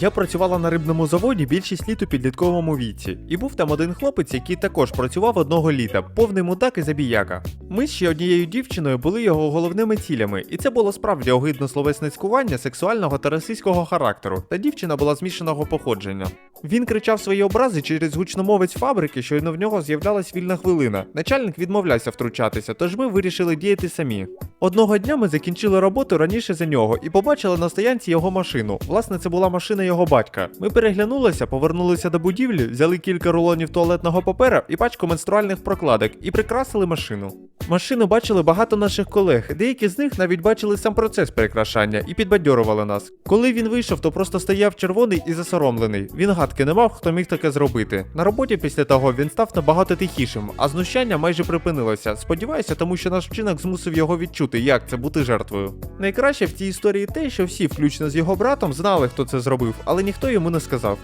Я працювала на рибному заводі більшість літ у підлітковому віці, і був там один хлопець, який також працював одного літа, повний мудак і забіяка. Ми ще однією дівчиною були його головними цілями, і це було справді огидно словесне цькування сексуального та расистського характеру, та дівчина була змішаного походження. Він кричав свої образи через гучномовець фабрики, щойно в нього з'являлась вільна хвилина. Начальник відмовлявся втручатися, тож ми вирішили діяти самі. Одного дня ми закінчили роботу раніше за нього і побачили на стоянці його машину. Власне, це була машина його батька. Ми переглянулися, повернулися до будівлі, взяли кілька рулонів туалетного папера і пачку менструальних прокладок і прикрасили машину. Машину бачили багато наших колег, деякі з них навіть бачили сам процес перекрашання і підбадьорували нас. Коли він вийшов, то просто стояв червоний і засоромлений. Він гадки не мав, хто міг таке зробити. На роботі після того він став набагато тихішим, а знущання майже припинилося. Сподіваюся, тому що наш вчинок змусив його відчути, як це бути жертвою. Найкраще в цій історії те, що всі, включно з його братом, знали, хто це зробив, але ніхто йому не сказав.